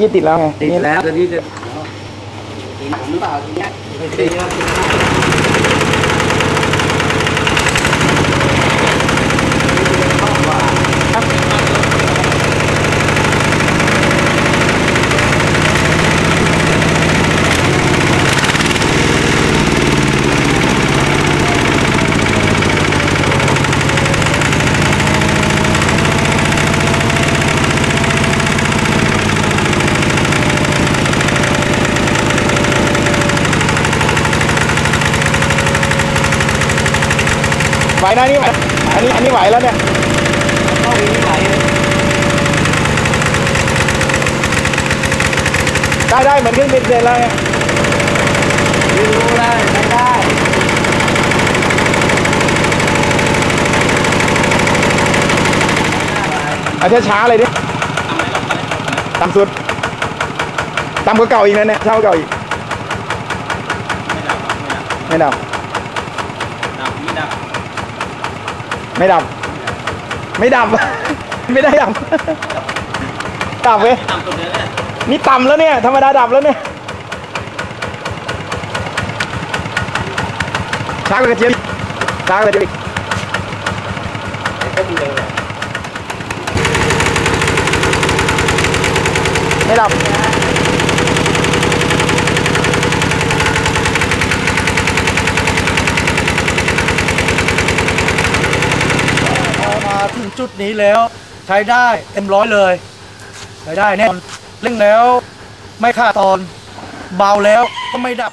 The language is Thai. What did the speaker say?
ยี่ติดแล้วไง ติดแล้วตอนนี้จะตีหนังหรือเปล่าทีเนี้ย ไหวนะนี่ไหวอันนี้อันนี้ไหวแล้วเนี่ยไปที่ไหนได้ได้เหมือนเครื่องบินเลยแล้วไงยืนรู้ได้ไม่ได้เอาช้าๆเลยดิต่ำสุดต่ำกว่าเก่าอีกนะเนี่ยเท่ากว่าเก่าอีกไม่ดับไม่ดับ ไม่ดับ ไม่ได้ดับ ดับเว้ยต่ำสุดเลยเนี่ยนี่ต่ำแล้วเนี่ย ธรรมดาดับแล้วเนี่ยช้ากว่ากระเจี๊ยบอีกช้ากว่ากระเจี๊ยบอีกก็มีเลยไม่ดับ พอ มาถึงจุดนี้แล้ว ใช้ได้เต็มร้อยเลยใช้ได้แน่นอนเร่งแล้ว ไม่ขาดตอน เบาแล้วก็ไม่ดับ